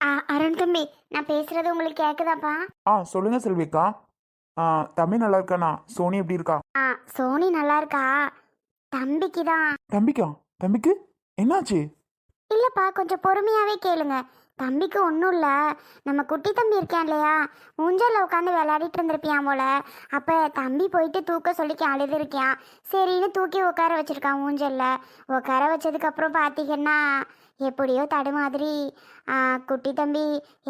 ஆ அருண் தம்பி நான் பேசுறது உங்களுக்கு கேக்குதாப்பா? ஆ சொல்லுங்க செல்விக்கா. ஆ தம்பி நல்லா இருக்கானா? சோனி எப்படி இருக்கா? ஆ சோனி நல்லா இருக்கா? தம்பிக்கு தான். தம்பிக்கா? தம்பிக்கு? என்னாச்சு? இல்லப்பா கொஞ்சம் பொறுமையாவே கேளுங்க. தம்பிக்கு ஒன்றும் இல்லை. நம்ம குட்டி தம்பி இருக்கான் இல்லையா? ஊஞ்சலில் உட்காந்து விளையாடிட்டு இருந்திருப்பியான் போல. அப்போ தம்பி போயிட்டு தூக்க சொல்லிக்க அழுதுருக்கியான் சரின்னு தூக்கி உட்கார வச்சுருக்கான் ஊஞ்சலில். உட்கார வச்சதுக்கப்புறம் பார்த்தீங்கன்னா எப்படியோ தடுமாதிரி மாதிரி குட்டி தம்பி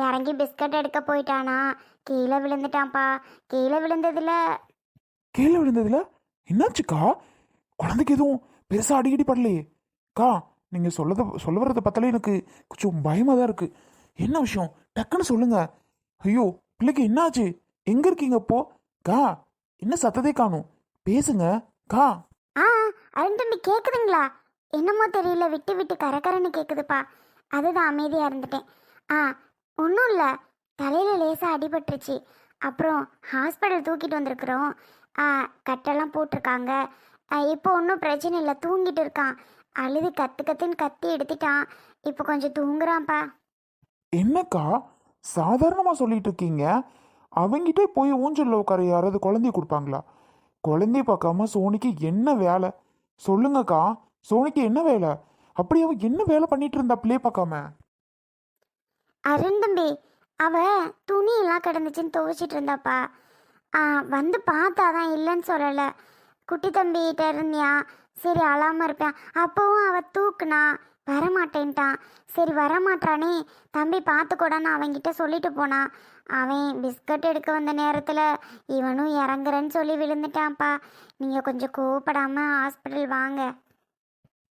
இறங்கி பிஸ்கட் எடுக்க போயிட்டானா. கீழே விழுந்துட்டான்ப்பா. கீழே விழுந்ததுல. கீழே விழுந்ததுல? என்னாச்சுக்கா? குழந்தைக்கு எதுவும் பெருசாக அடிக்கடி படலையே. அக்கா நீங்கள் சொல்லத சொல்ல வர்றதை பார்த்தாலே எனக்கு கொஞ்சம் பயமாக தான் இருக்குது என்ன விஷயம்? டக்குன்னு சொல்லுங்க. ஐயோ பிள்ளைக்கு என்னாச்சு? எங்க இருக்கீங்க இப்போ? கா என்ன சத்தத்தை காணும்? பேசுங்க. கா. ஆ அருண் கேக்குதுங்களா? கேட்குதுங்களா என்னமோ தெரியல விட்டு விட்டு கரகரன்னு கேட்குதுப்பா அதுதான் அமைதியாக இருந்துட்டேன். ஆ ஒன்றும் இல்லை. தலையில் லேசாக அடிபட்டுருச்சு. அப்புறம் ஹாஸ்பிட்டல் தூக்கிட்டு வந்திருக்கிறோம். ஆ கட்டெல்லாம் போட்டிருக்காங்க. ஆ, இப்போ ஒன்றும் பிரச்சனை இல்லை. தூங்கிட்டு இருக்கான். அழுது கத்து கத்துன்னு கத்தி எடுத்துட்டான். இப்போ கொஞ்சம் தூங்குறான்ப்பா. என்னக்கா? சாதாரணமாக சொல்லிட்டு இருக்கீங்க அவங்கிட்ட போய் ஊஞ்சலில் உட்கார யாராவது குழந்தைய கொடுப்பாங்களா? குழந்தைய பார்க்காம சோனிக்கு என்ன வேலை? சொல்லுங்கக்கா சோனிக்கு என்ன வேலை? அப்படி அவ என்ன வேலை பண்ணிட்டு இருந்தா பிள்ளைய பார்க்காம? அருண் தம்பி அவ துணியெல்லாம் கிடந்துச்சுன்னு துவைச்சிட்டு இருந்தாப்பா. ஆ வந்து பார்த்தாதான் இல்லைன்னு சொல்லலை. குட்டி தம்பிகிட்ட இருந்தியா? சரி அழாமல் இருப்பேன். அப்போவும் அவள் தூக்குனா? வரமாட்டேன்ட்டான் சரி வரமாட்டானே தம்பி பார்த்துக்கூடான்னு அவன்கிட்ட சொல்லிட்டு போனான் அவன் பிஸ்கட் எடுக்க வந்த நேரத்தில் இவனும் இறங்குறேன்னு சொல்லி விழுந்துட்டான்ப்பா. நீங்கள் கொஞ்சம் கோவப்படாம ஹாஸ்பிட்டல் வாங்க.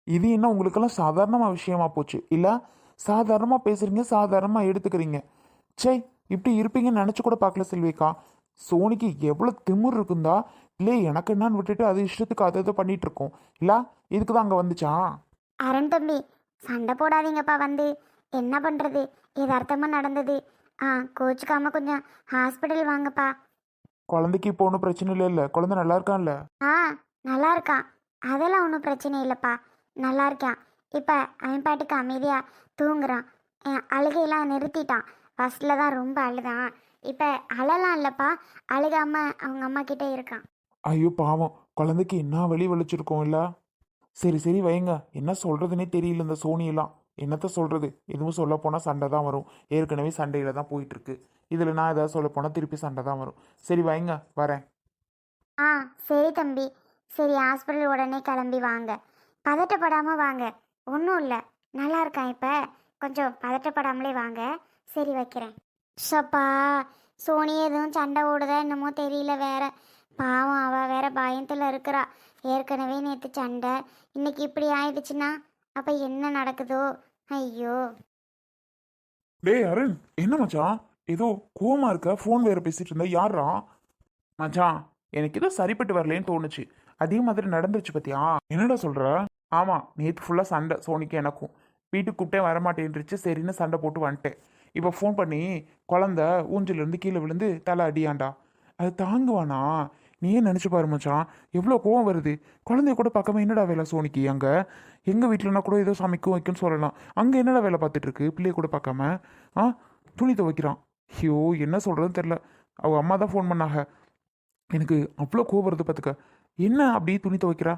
இது என்ன உங்களுக்கெல்லாம் சாதாரணமா விஷயமா போச்சு? இல்ல சாதாரணமா பேசுறீங்க சாதாரணமா எடுத்துக்கிறீங்க. ச்சே இப்படி இருப்பீங்கன்னு நினைச்சு கூட பார்க்கல செல்விக்கா. சோனிக்கு எவ்வளவு திமிர் இருக்குந்தா. இல்லை எனக்கு என்னன்னு விட்டுட்டு அது இஷ்டத்துக்கு அதை இதை பண்ணிட்டு இருக்கோம். இல்ல இதுக்கு தான் அங்க வந்துச்சா? அருண் தம்பி சண்டை போடாதீங்கப்பா வந்து. என்ன பண்ணுறது யதார்த்தமாக நடந்தது. ஆ கோச்சுக்காம கொஞ்சம் ஹாஸ்பிட்டல் வாங்கப்பா. குழந்தைக்கு இப்போ ஒன்றும் பிரச்சனை இல்லை இல்லை. குழந்தை நல்லா இருக்கான்ல? ஆ நல்லா இருக்கான் அதெல்லாம் ஒன்றும் பிரச்சனை இல்லைப்பா. நல்லா இருக்கான். இப்போ அவன் பாட்டுக்கு அமைதியாக தூங்குறான். அஹ் அழுகையெல்லாம் நிறுத்திட்டான். ஃபஸ்ட்டில் தான் ரொம்ப அழுதான். இப்போ அழலாம் இல்லைப்பா. அழுகாம அவங்க அம்மா கிட்டே இருக்கான். ஐயோ பாவம். குழந்தைக்கு என்ன வலி வலிச்சிருக்கோம் இல்ல? சரி சரி வைங்க. என்ன சொல்கிறதுனே தெரியல இந்த சோனியெல்லாம். என்னத்த சொல்கிறது எதுவும் சொல்ல போனால் சண்டை தான் வரும். ஏற்கனவே சண்டையில் தான் போயிட்டுருக்கு. இதில் நான் ஏதாவது சொல்ல போனால் திருப்பி சண்டை தான் வரும். சரி வைங்க. வரேன். ஆ சரி தம்பி. சரி ஹாஸ்பிட்டல் உடனே கிளம்பி வாங்க. பதட்டப்படாமல் வாங்க. ஒன்றும் இல்லை. நல்லா இருக்கான் இப்போ. கொஞ்சம் பதட்டப்படாமலே வாங்க. சரி வைக்கிறேன். ஷப்பா சோனி எதுவும் சண்டை ஓடுதா என்னமோ தெரியல வேற. பாவம் அவ வேற பயத்தில் இருக்கிறா. ஏற்கனவே நேற்று சண்டை. இன்னைக்கு இப்படி ஆயிடுச்சுன்னா அப்போ என்ன நடக்குதோ? ஐயோ. டேய் அருண் என்ன மச்சான்? ஏதோ கோமா இருக்க? ஃபோன் வேற பேசிட்டு இருந்தா. யாரா மச்சான் எனக்கு ஏதோ சரிப்பட்டு வரலன்னு தோணுச்சு. அதே மாதிரி நடந்துருச்சு பத்தியா? என்னடா சொல்ற? ஆமா நேற்று ஃபுல்லாக சண்டை. சோனிக்கு எனக்கும். வீட்டுக்கு கூப்பிட்டே வரமாட்டேன்ருச்சு. சரின்னு சண்டை போட்டு வந்துட்டேன். இப்போ ஃபோன் பண்ணி குழந்த ஊஞ்சல்ல இருந்து கீழே விழுந்து தலை அடியாண்டா. அது தாங்குவானா? நீயே நினச்சி பாரு மச்சான்? எவ்வளோ கோவம் வருது. குழந்தைய கூட பார்க்காம என்னடா வேலை சோனிக்கு அங்கே? எங்கள் வீட்டிலனா கூட ஏதோ சமைக்கும் வைக்கும்னு சொல்லலாம். அங்கே என்னடா வேலை பார்த்துட்டு இருக்கு பிள்ளைய கூட பார்க்காம? ஆ? துணி துவைக்கிறான். ஐயோ என்ன சொல்கிறதுன்னு தெரில அவள் அம்மா தான் ஃபோன் பண்ணாங்க. எனக்கு அவ்வளோ கோவம் வருது பார்த்துக்க. என்ன அப்படி துணி துவைக்கிறா?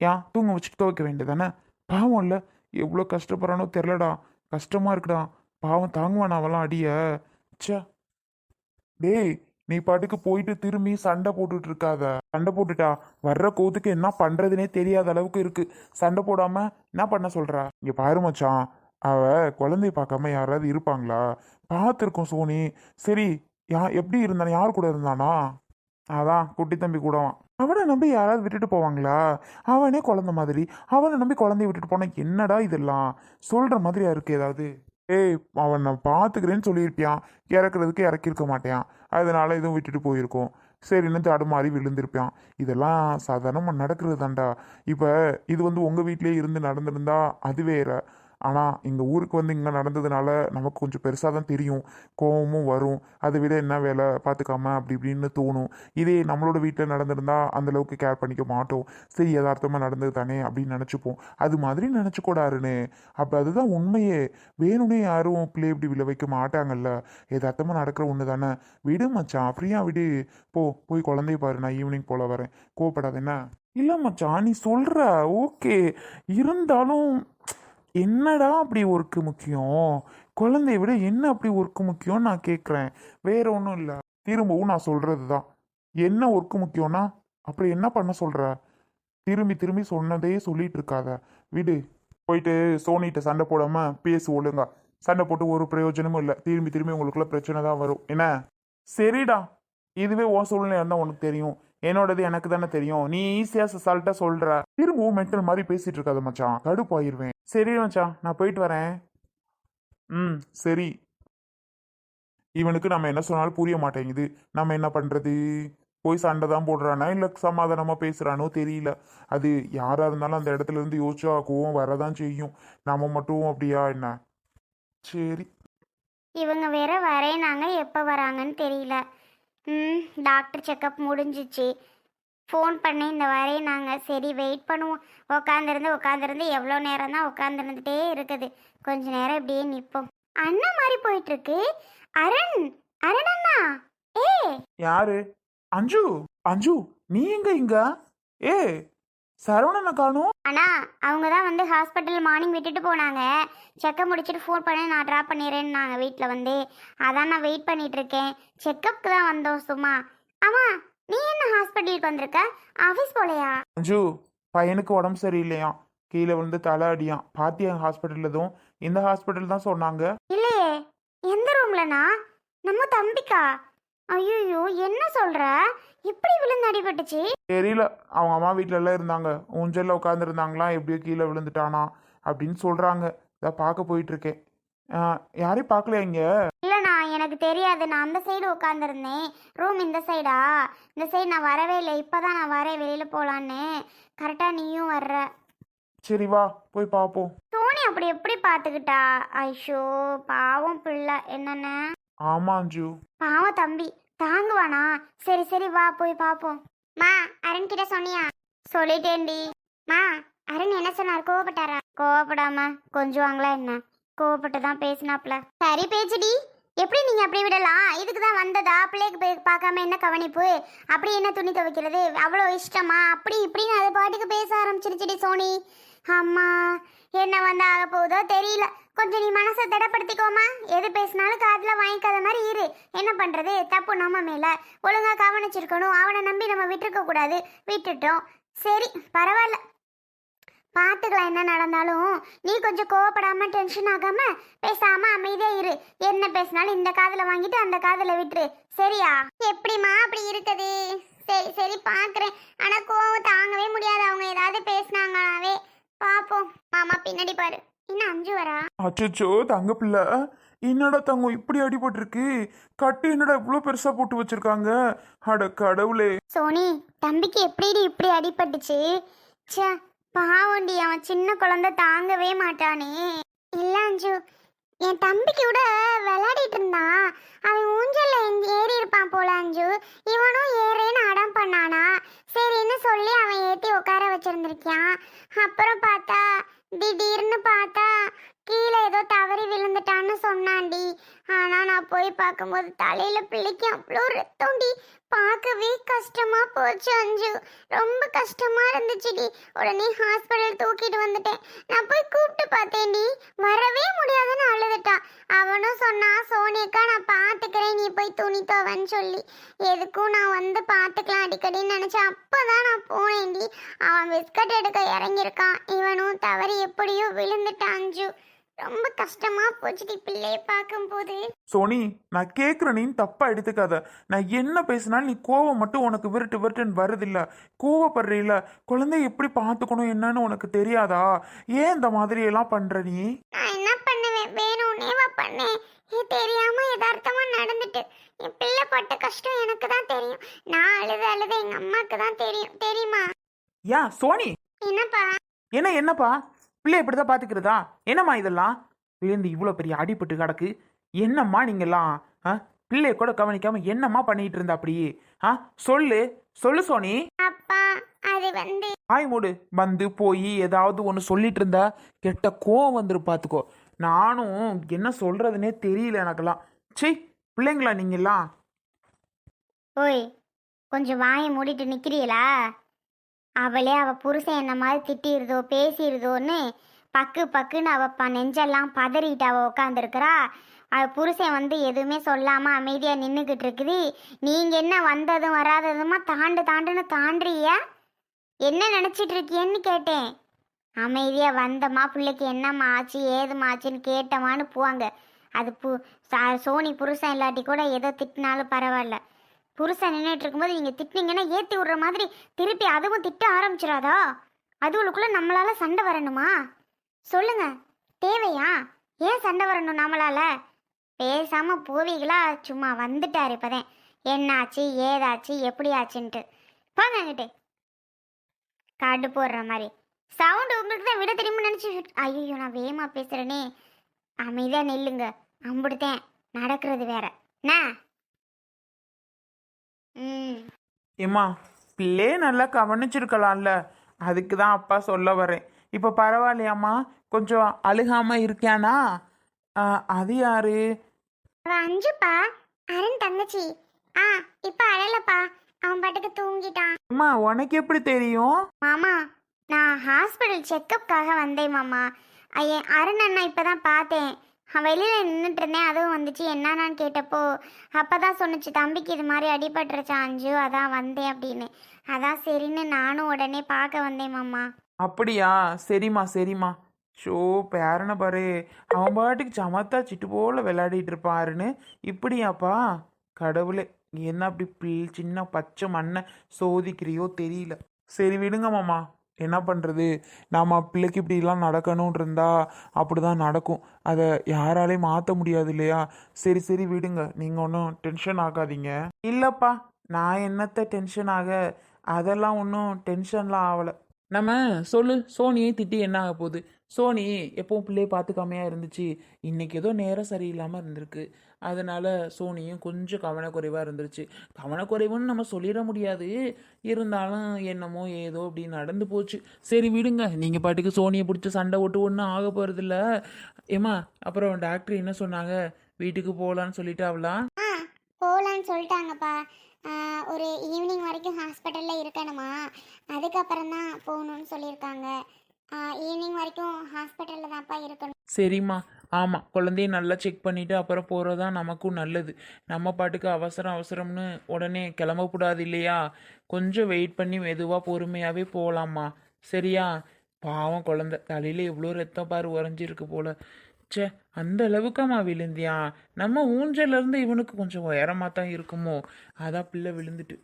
ஏன் தூங்க வச்சுட்டு துவைக்க வேண்டியதானே பாவம் இல்லை. எவ்வளோ கஷ்டப்படுறானோ தெரிலடா கஷ்டமாக இருக்குடா. பாவம் தாங்குவான் அவெல்லாம் அடிய. ச்சே. டேய் நீ பாட்டுக்கு போயிட்டு திரும்பி சண்டை போட்டுட்டு இருக்காத. சண்டை போட்டுட்டா? வர்ற கோத்துக்கு என்ன பண்றதுனே தெரியாத அளவுக்கு இருக்கு. சண்டை போடாம என்ன பண்ண சொல்றா? இங்க பாரு மச்சான். அவ குழந்தைய பார்க்காம யாராவது இருப்பாங்களா? பார்த்துருக்கோம் சோனி. சரி யா எப்படி இருந்தான்? யார் கூட இருந்தானா? அதான் குட்டி தம்பி கூடவான் அவனை நம்பி யாராவது விட்டுட்டு போவாங்களா? அவனே குழந்த மாதிரி. அவனை நம்பி குழந்தைய விட்டுட்டு போனா என்னடா இதெல்லாம்? சொல்ற மாதிரியா இருக்கு ஏதாவது? ஏய் அவன் நான் பார்த்துக்கிறேன்னு சொல்லியிருப்பியான் இறக்குறதுக்கு இறக்கியிருக்க மாட்டேன் அதனால எதுவும் விட்டுட்டு போயிருக்கோம். சரின்னு தடுமாறி விழுந்திருப்பான் இதெல்லாம் சாதாரணமாக நடக்கிறது தாண்டா இப்போ இது வந்து உங்கள் வீட்டிலே இருந்து நடந்திருந்தா அது வேற. ஆனால் இந்த ஊருக்கு வந்து இங்கே நடந்ததுனால நமக்கு கொஞ்சம் பெருசாக தான் தெரியும். கோபமும் வரும். அதை விட என்ன வேலை பார்த்துக்காம அப்படி இப்படின்னு தோணும். இதே நம்மளோட வீட்டில் நடந்திருந்தால் அந்த அளவுக்கு கேர் பண்ணிக்க மாட்டோம். சரி யதார்த்தமாக நடந்தது தானே அப்படின்னு நினச்சிப்போம். அது மாதிரி நினச்சிக்கூடாருன்னு. அப்போ அதுதான் உண்மையே. வேணும்னே யாரும் பிள்ளை இப்படி விழ வைக்க மாட்டாங்கல்ல. யதார்த்தமாக நடக்கிற ஒன்று தானே. விடு மச்சான். ஃப்ரீயாக விடு. போ போய் குழந்தைய பாரு. நான் ஈவினிங் போல வரேன். கோவப்படாத என்ன? இல்லை மச்சான் நீ சொல்கிற ஓகே. இருந்தாலும் என்னடா அப்படி ஒர்க்கு முக்கியம்? குழந்தைய விட என்ன அப்படி ஒர்க்கு முக்கியம் நான் கேட்குறேன் வேற ஒன்றும் இல்லை. திரும்பவும் நான் சொல்கிறது தான் என்ன ஒர்க்கு முக்கியம்னா அப்புறம் என்ன பண்ண சொல்கிற திரும்பி திரும்பி சொன்னதே சொல்லிட்டு இருக்காத. விடு. போயிட்டு சோனிட்ட சண்டை போடாம பேசு ஒழுங்கா. சண்டை போட்டு ஒரு பிரயோஜனமும் இல்லை. திரும்பி திரும்பி உங்களுக்குள்ள பிரச்சனை தான் வரும். என்ன? சரிடா. இதுவே ஓ சூழ்நிலை இருந்தால் உனக்கு தெரியும். என்னோடது எனக்கு தானே தெரியும். நீ ஈஸியா சசால்ட்டா சொல்ற. திரும்பவும் மென்டல் மாதிரி பேசிட்டு இருக்காத மச்சான். கடுப்பாயிருவேன். சரி மச்சான் நான் போயிட்டு வரேன். ம் சரி. இவனுக்கு நம்ம என்ன சொன்னாலும் புரிய மாட்டேங்குது. நம்ம என்ன பண்ணுறது போய் சண்டை தான் போடுறானா? இல்லை சமாதானமாக பேசுகிறானோ தெரியல. அது யாராக இருந்தாலும் அந்த இடத்துல இருந்து யோசிச்சா கோவம் வரதான் செய்யும். நம்ம மட்டும் அப்படியா என்ன? சரி. இவங்க வேற வரேனாங்க எப்போ வராங்கன்னு தெரியல. ம் டாக்டர் செக்கப் முடிஞ்சிச்சு. ஃபோன் பண்ணி இந்த வரேனாங்க சரி வெயிட் பண்ணுவோம். உட்காந்துருந்து உட்காந்துருந்து எவ்வளோ நேரம் தான் உட்காந்துருந்துட்டே இருக்குது. கொஞ்ச நேரம் இப்படியே நிற்போம் அண்ணா மாதிரி போயிட்டு இருக்கு அரண் அரண் அண்ணா. ஏ. யாரு? அஞ்சு அஞ்சு நீ எங்க இங்க? ஏ சரவணனை காணும். அண்ணா அவங்க தான் வந்து ஹாஸ்பிட்டல் மார்னிங் விட்டுட்டு போனாங்க. செக்கப் முடிச்சுட்டு ஃபோன் பண்ணி நான் ட்ராப் பண்ணிடுறேன்னாங்க வீட்டில் வந்து. அதான் நான் வெயிட் பண்ணிட்டு இருக்கேன் செக்கப்புக்கு தான் வந்தோம் சும்மா. ஆமாம் ஹாஸ்பிட்டலுக்கு வந்திருக்க? ஆஃபீஸ் போலையா? அஞ்சு பையனுக்கு உடம்பு சரியில்லையாம் கீழே விழுந்து தலை அடியான். பாத்தியா ஹாஸ்பிட்டல் எதுவும்? இந்த ஹாஸ்பிட்டல் தான் சொன்னாங்க. இல்லையே. எந்த ரூம்லண்ணா நம்ம தம்பிக்கா? ஐயோ என்ன சொல்ற? இப்படி விழுந்து அடிபட்டுச்சு. தெரியல. அவங்க அம்மா வீட்ல எல்லாம் இருந்தாங்க. ஊஞ்சல்ல உட்காந்துருந்தாங்களாம் எப்படியோ கீழே விழுந்துட்டானா? அப்படின்னு சொல்றாங்க. இதை பார்க்க போயிட்டு இருக்கேன். யாரையும் பார்க்கலையா இங்க? எனக்கு தெரியாது. நான் அந்த சைடு உட்காந்துருந்தேன் ரூம் இந்த சைடா இந்த சைடு நான் வரவே இல்லை. இப்போ தான் நான் வரேன். வெளியில் போகலான்னு கரெக்டாக நீயும் வர்ற. சரி வா. போய் பார்ப்போம் சோனி அப்படி எப்படி பார்த்துக்கிட்டா ஐஷோ பாவம் பிள்ளை. என்னென்ன? ஆமா அஞ்சு. பாவம் தம்பி. தாங்குவானா? சரி சரி வா போய் பார்ப்போம் மா அருண் கிட்ட சொன்னியா? சொல்லிட்டேன்டி. மா அருண் என்ன சொன்னார்? கோவப்பட்டாரா? கோவப்படாம கொஞ்சுவாங்களா என்ன? கோவப்பட்டு தான் பேசினாப்ல. சரி பேச்சுடி. எப்படி நீங்கள் அப்படி விடலாம்? இதுக்கு தான் வந்ததா? பிள்ளைக்கு போய் பார்க்காம என்ன கவனிப்பு? அப்படி என்ன துணி துவைக்கிறது? அவ்வளோ இஷ்டமா? அப்படி இப்படின்னு அது பாட்டுக்கு பேச ஆரம்பிச்சிருச்சுடி சோனி. அம்மா என்ன வந்து ஆக போகுதோ தெரியல. கொஞ்சம் நீ மனசை திடப்படுத்திக்கோமா. எது பேசினாலும் காதில் வாங்கிக்காத மாதிரி இரு. என்ன பண்ணுறது தப்பு நம்ம மேலே. ஒழுங்காக கவனிச்சிருக்கணும். அவனை நம்பி நம்ம விட்டுருக்க கூடாது விட்டுட்டோம். சரி பரவாயில்ல. பார்த்துக்கலாம் என்ன நடந்தாலும். நீ கொஞ்சம் கோவப்படாம டென்ஷன் ஆகாம பேசாம அமைதியா இரு. என்ன பேசினாலும் இந்த காதுல வாங்கிட்டு அந்த காதுல விட்டுரு. சரியா? எப்படிமா அப்படி இருக்குது சரி சரி பாக்குறேன். ஆனா கோவம் தாங்கவே முடியாது. அவங்க ஏதாவது பேசினாங்கனாவே. பாப்போம். மாமா பின்னாடி பாரு. இன்னும் அஞ்சு வரா? அச்சோ தங்க பிள்ளை. என்னடா தங்கம் இப்படி அடிபட்டிருக்கு கட்டு என்னடா இவ்வளோ பெருசா போட்டு வச்சிருக்காங்க? அட கடவுளே. சோனி தம்பிக்கு எப்படி இப்படி அடிபட்டுச்சு? ச்சே பாவண்டி அவன் சின்ன குழந்தை தாங்கவே மாட்டானே. இல்ல அஞ்சு என் தம்பிக்கு கூட விளையாடிட்டு இருந்தான். அவன் ஊஞ்சல்ல ஏறி இருப்பான் போல அஞ்சு. இவனும் ஏறேன்னு அடம் பண்ணானா சரின்னு சொல்லி அவன் ஏத்தி உட்கார வச்சிருந்திருக்கான் அப்புறம் பார்த்தா திடீர்னு பார்த்தா கீழே ஏதோ தவறி விழுந்துட்டான்னு சொன்னான்டி ஆனா நான் போய் பார்க்கும்போது தலையில பிள்ளைக்கு அவ்வளோ ரத்தம்டி பார்க்கவே கஷ்டமா போச்சு அஞ்சு. ரொம்ப கஷ்டமா இருந்துச்சுடி உடனே ஹாஸ்பிட்டல் தூக்கிட்டு வந்துட்டேன். நான் போய் கூப்பிட்டு பார்த்தேன்டி வரவே முடியாதுன்னு அழுதுட்டான் அவனும் சொன்னா சோனியக்கா நான் பார்த்துக்கிறேன். நீ போய் துணி துவன்னு சொல்லி. எதுக்கும் நான் வந்து பார்த்துக்கலாம் அடிக்கடின்னு நினச்சேன் அப்பதான் நான் போனேன்டி அவன் பிஸ்கட் எடுக்க இறங்கியிருக்கான். இவனும் தவறி எப்படியோ விழுந்துட்டான் அஞ்சு. ரொம்ப கஷ்டமா போச்சுடி பிள்ளைய பார்க்கும்போது. சோனி நான் கேட்குற நீ தப்பா எடுத்துக்காத. நான் என்ன பேசினாலும் நீ கோவம் மட்டும் உனக்கு விருட்டு விருட்டுன்னு வருதில்ல. கோவப்படுறீல குழந்தைய எப்படி பார்த்துக்கணும் என்னன்னு உனக்கு தெரியாதா? ஏன் இந்த மாதிரி எல்லாம் பண்ற நீ? நான் என்ன பண்ணுவேன்? வேணும்னேவா பண்ணேன். இது தெரியாம யதார்த்தமா நடந்துட்டு. என் பிள்ளை பட்ட கஷ்டம் எனக்கு தான் தெரியும். நான் அழுது அழுது எங்க அம்மாக்கு தான் தெரியும். தெரியுமா? ஏன் சோனி. என்னப்பா? என்ன என்னப்பா? பிள்ளை இப்படி தான் பார்த்துக்கிறதா என்னம்மா இதெல்லாம்? விழுந்து இவ்வளோ பெரிய அடிபட்டு கிடக்கு. என்னம்மா நீங்கெல்லாம்? ஆ? பிள்ளைய கூட கவனிக்காம என்னம்மா பண்ணிட்டு இருந்தா அப்படி ஆ? சொல்லு. சொல்லு சோனி. ஆய் மூடு. வந்து போய் ஏதாவது ஒன்று சொல்லிட்டு இருந்தா கெட்ட கோவம் வந்துரு பார்த்துக்கோ நானும் என்ன சொல்றதுனே தெரியல எனக்கெல்லாம். ச்சீ பிள்ளைங்களா நீங்கெல்லாம்? ஓய் கொஞ்சம் வாயை மூடிட்டு நிக்கிறீங்களா? அவளே அவள் புருஷன் என்ன மாதிரி திட்டிருதோ பேசிடுதோன்னு பக்கு பக்குன்னு அவள் ப நெஞ்செல்லாம் பதறிட்டு அவள் உட்காந்துருக்கிறா அவ புருஷன் வந்து எதுவுமே சொல்லாமல் அமைதியாக நின்றுக்கிட்டு இருக்குது. நீங்கள் என்ன வந்ததும் வராததுமா தாண்டு தாண்டுன்னு தாண்டுறிய? என்ன நினச்சிட்டு இருக்கியன்னு கேட்டேன். அமைதியாக வந்தம்மா பிள்ளைக்கு என்னம்மா ஆச்சு ஏதும்மா ஆச்சுன்னு கேட்டமான்னு போவாங்க. அது பு சா- சோனி புருஷன் இல்லாட்டி கூட ஏதோ திட்டினாலும் பரவாயில்ல. புருஷன் நின்றுட்டு இருக்கும்போது நீங்கள் திட்டினீங்கன்னா ஏற்றி விடுற மாதிரி திருப்பி அதுவும் திட்ட ஆரம்பிச்சிடாதா? அதுகளுக்குள்ள நம்மளால் சண்டை வரணுமா? சொல்லுங்க. தேவையா? ஏன் சண்டை வரணும் நம்மளால? பேசாமல் போவீங்களா சும்மா வந்துட்டார் இப்போதான் என்னாச்சு ஏதாச்சு எப்படி ஆச்சுன்ட்டு போங்க காடு போடுற மாதிரி. சவுண்டு உங்களுக்கு தான் விட தெரியுமா நினச்சி ஐயோ நான் வேகமாக பேசுகிறேனே அமைதியாக நில்லுங்க. அம்பிடுத்தேன். நடக்கிறது வேற. என்ன ம் ஏம்மா பிள்ளையே நல்லா கவனிச்சிருக்கலாம்ல. அதுக்கு தான் அப்பா சொல்ல வரேன். இப்போ பரவாயில்லையாம்மா? கொஞ்சம் அழுகாம இருக்கியானா? அது யாரு? அஞ்சுப்பா அருண் தங்கச்சி. ஆ இப்ப அழலப்பா. அவன் பாட்டுக்கு தூங்கிட்டான். அம்மா உனக்கு எப்படி தெரியும்? மாமா நான் ஹாஸ்பிட்டல் செக்கப்காக வந்தேன் மாமா. ஐயன் அருண் அண்ணா இப்பதான் பார்த்தேன். அவன் வெளியில் நின்றுட்டு இருந்தேன் அதுவும் வந்துச்சு. என்னன்னு கேட்டப்போ அப்போ தான் சொன்னுச்சு தம்பிக்கு இது மாதிரி அடிபட்டுருச்சா அஞ்சு? அதான் வந்தேன் அப்படின்னு. அதான் சரின்னு நானும் உடனே பார்க்க வந்தேன் மாமா. அப்படியா? சரிம்மா சரிம்மா. ஷோ பேரனை பாரு. அவன் பாட்டுக்கு சமத்தா சிட்டு போல விளையாடிட்டு இருப்பாருன்னு. இப்படியாப்பா? கடவுளே என்ன அப்படி பிள் சின்ன பச்சை மண்ணை சோதிக்கிறியோ தெரியல. சரி விடுங்க மாமா. என்ன பண்ணுறது நாம் பிள்ளைக்கு இப்படிலாம் நடக்கணும்னு அப்படி அப்படிதான் நடக்கும். அதை யாராலையும் மாற்ற முடியாது இல்லையா? சரி சரி விடுங்க. நீங்கள் ஒன்றும் டென்ஷன் ஆகாதீங்க. இல்லைப்பா நான் என்னத்த டென்ஷன் ஆக? அதெல்லாம் ஒன்றும் டென்ஷன்லாம் ஆகலை நம்ம சொல்லு சோனியை திட்டி என்ன ஆக போகுது சோனி எப்பவும் பிள்ளையை பார்த்துக்காமையாக இருந்துச்சு. இன்னைக்கு ஏதோ நேரம் சரியில்லாமல் இருந்திருக்கு. அதனால் சோனியும் கொஞ்சம் கவனக்குறைவாக இருந்துருச்சு. கவனக்குறைவுன்னு நம்ம சொல்லிட முடியாது. இருந்தாலும் என்னமோ ஏதோ அப்படி நடந்து போச்சு. சரி விடுங்க. நீங்கள் பாட்டுக்கு சோனியை பிடிச்சி சண்டை ஓட்டு ஒன்றும் ஆக போகிறதில்ல ஏம்மா அப்புறம் டாக்டர் என்ன சொன்னாங்க? வீட்டுக்கு போகலான்னு சொல்லிட்டு அவளா ஆ போகலான்னு சொல்லிட்டாங்கப்பா. ஒரு ஈவினிங் வரைக்கும் ஹாஸ்பிட்டலில் இருக்கணுமா. அதுக்கப்புறம் தான் போகணும்னு சொல்லியிருக்காங்க. ஈவினிங் வரைக்கும் ஹாஸ்பிட்டலில் தான்ப்பா இருக்கணும். சரிம்மா. ஆமாம் குழந்தைய நல்லா செக் பண்ணிவிட்டு அப்புறம் போகிறது தான் நமக்கும் நல்லது. நம்ம பாட்டுக்கு அவசரம் அவசரம்னு உடனே கிளம்பக்கூடாது இல்லையா? கொஞ்சம் வெயிட் பண்ணி மெதுவாக பொறுமையாகவே போகலாம்மா சரியா? பாவம் குழந்த. தலையில் எவ்வளோ ரத்தம் பாரு உறைஞ்சிருக்கு போல. ச்சே அந்த அளவுக்காம்மா விழுந்தியா? நம்ம ஊஞ்சலேருந்து இவனுக்கு கொஞ்சம் உயரமாக தான் இருக்குமோ? அதான் பிள்ளை விழுந்துட்டு.